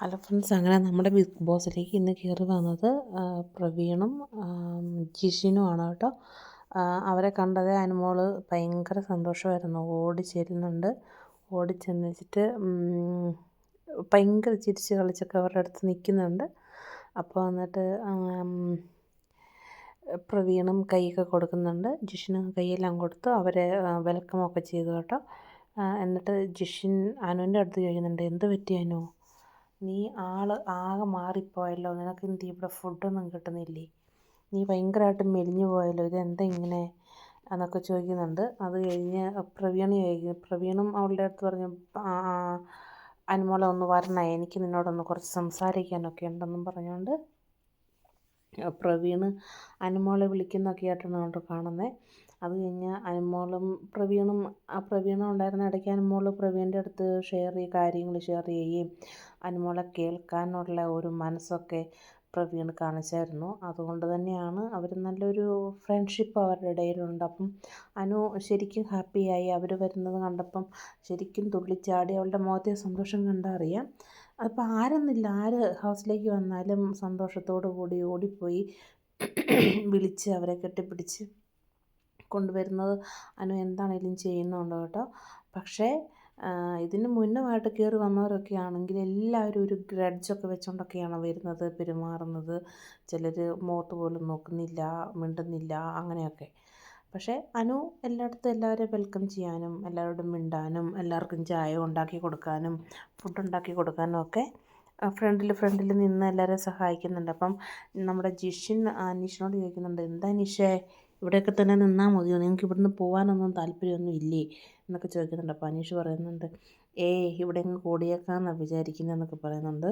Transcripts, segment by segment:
Hello friends അങ്ങനെ നമ്മുടെ big ബോസിലേക്ക് ഇന്ന് കയറി വന്നത് പ്രവീണും ജിഷിനും ആണ് കേട്ടോ. അവരെ കണ്ടത് അനുമോൾ ഭയങ്കര സന്തോഷമായിരുന്നു. ഓടി ചെല്ലുന്നുണ്ട്. ഓടി ചെന്നിട്ട് ഭയങ്കര ചിരിച്ച് കളിച്ചൊക്കെ അവരുടെ അടുത്ത് നിൽക്കുന്നുണ്ട്. അപ്പോൾ വന്നിട്ട് പ്രവീണും കൈയൊക്കെ കൊടുക്കുന്നുണ്ട്. ജിഷിനും കൈയെല്ലാം കൊടുത്തു അവരെ വെൽക്കം ഒക്കെ ചെയ്തു കേട്ടോ. എന്നിട്ട് ജിഷിൻ അനുവിന്റെ അടുത്ത് ചോദിക്കുന്നുണ്ട് എന്ത് പറ്റി അനു? നീ ആൾ ആകെ മാറിപ്പോയല്ലോ. നിനക്ക് എന്ത് ഇവിടെ ഫുഡൊന്നും കിട്ടുന്നില്ലേ? നീ ഭയങ്കരമായിട്ട് മെലിഞ്ഞു പോയല്ലോ. ഇതെന്താ ഇങ്ങനെ എന്നൊക്കെ ചോദിക്കുന്നുണ്ട്. അത് കഴിഞ്ഞ് പ്രവീണ് പ്രവീണും അവളുടെ അടുത്ത് പറഞ്ഞു അനുമോളെ ഒന്ന് വരണേ. എനിക്ക് നിന്നോടൊന്ന് കുറച്ച് സംസാരിക്കാനൊക്കെ ഉണ്ടെന്നും പറഞ്ഞുകൊണ്ട് പ്രവീണ് അനുമോളെ വിളിക്കുന്നൊക്കെ ആയിട്ടാണ് കേട്ടോ കാണുന്നത് അത് കഴിഞ്ഞ് അനുമോളും പ്രവീണും ആ പ്രവീണും ഉണ്ടായിരുന്ന ഇടയ്ക്ക് അനുമോൾ പ്രവീണിന്റെ അടുത്ത് ഷെയർ ചെയ്യുക കാര്യങ്ങൾ ഷെയർ ചെയ്യുകയും അനുമോളെ കേൾക്കാനുള്ള ഒരു മനസ്സൊക്കെ പ്രവീൺ കാണിച്ചായിരുന്നു. അതുകൊണ്ട് തന്നെയാണ് അവർ നല്ലൊരു ഫ്രണ്ട്ഷിപ്പ് അവരുടെ ഇടയിലുണ്ട്. അപ്പം അനു ശരിക്കും ഹാപ്പിയായി അവർ വരുന്നത് കണ്ടപ്പം ശരിക്കും തുള്ളിച്ചാടി. അവളുടെ മുഖത്തെ സന്തോഷം കണ്ടാൽ അറിയാം അപ്പോൾ ആരെന്നില്ല ആര് ഹൗസിലേക്ക് വന്നാലും സന്തോഷത്തോടു കൂടി ഓടിപ്പോയി വിളിച്ച് അവരെ കെട്ടിപ്പിടിച്ച് കൊണ്ടുവരുന്നത് അനു എന്താണേലും ചെയ്യുന്നുണ്ട് കേട്ടോ? പക്ഷേ ഇതിന് മുന്നുമായിട്ട് കയറി വന്നവരൊക്കെ ആണെങ്കിൽ എല്ലാവരും ഒരു ഗ്രഡ്ജൊക്കെ വെച്ചുകൊണ്ടൊക്കെയാണ് വരുന്നത് പെരുമാറുന്നത്. ചിലർ മുഖത്ത് പോലും നോക്കുന്നില്ല മിണ്ടുന്നില്ല അങ്ങനെയൊക്കെ. പക്ഷേ അനു എല്ലായിടത്തും എല്ലാവരെയും വെൽക്കം ചെയ്യാനും എല്ലാവരോടും മിണ്ടാനും എല്ലാവർക്കും ചായ ഉണ്ടാക്കി കൊടുക്കാനും ഫുഡ് ഉണ്ടാക്കി കൊടുക്കാനും ഒക്കെ ഫ്രണ്ടിൽ ഫ്രണ്ടിൽ നിന്ന് എല്ലാവരെയും സഹായിക്കുന്നുണ്ട്. അപ്പം നമ്മുടെ ജിഷിൻ അനീഷിനോട് ചോദിക്കുന്നുണ്ട് എന്താ നിഷേ ഇവിടെയൊക്കെ തന്നെ നിന്നാൽ മതിയോ? നിങ്ങൾക്ക് ഇവിടുന്ന് പോകാനൊന്നും താല്പര്യമൊന്നും ഇല്ലേ? എന്നൊക്കെ ചോദിക്കുന്നുണ്ട്. അപ്പോൾ അനീഷ് പറയുന്നുണ്ട് ഏയ് ഇവിടെ അങ്ങ് കൂടിയേക്കാമെന്നാണ് വിചാരിക്കുന്നതെന്നൊക്കെ പറയുന്നുണ്ട്.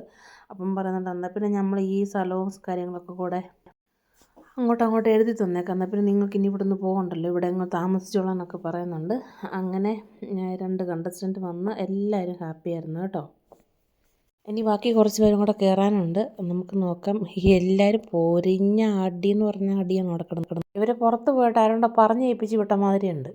അപ്പം പറയുന്നുണ്ട് എന്നാൽ പിന്നെ നമ്മൾ ഈ സ്ഥലവും കാര്യങ്ങളൊക്കെ കൂടെ അങ്ങോട്ട് അങ്ങോട്ട് എഴുതി തന്നേക്കാം. എന്നാൽ പിന്നെ നിങ്ങൾക്ക് ഇനി ഇവിടുന്ന് പോകണ്ടല്ലോ ഇവിടെ അങ്ങ് താമസിച്ചോളാം എന്നൊക്കെ പറയുന്നുണ്ട്. അങ്ങനെ രണ്ട് കണ്ടസ്റ്റന്റ് വന്ന് എല്ലാവരും ഹാപ്പിയായിരുന്നു കേട്ടോ. ഇനി ബാക്കി കുറച്ച് പേരും കൂടെ കയറാനുണ്ട് നമുക്ക് നോക്കാം. എല്ലാവരും പൊരിഞ്ഞ അടി എന്ന് പറഞ്ഞ അടിയാണ് നടക്കുന്നത് ഇവർ പുറത്ത് പോയിട്ട് ആരോടെ പറഞ്ഞ് ഏൽപ്പിച്ച് വിട്ട മാതിരിയുണ്ട്.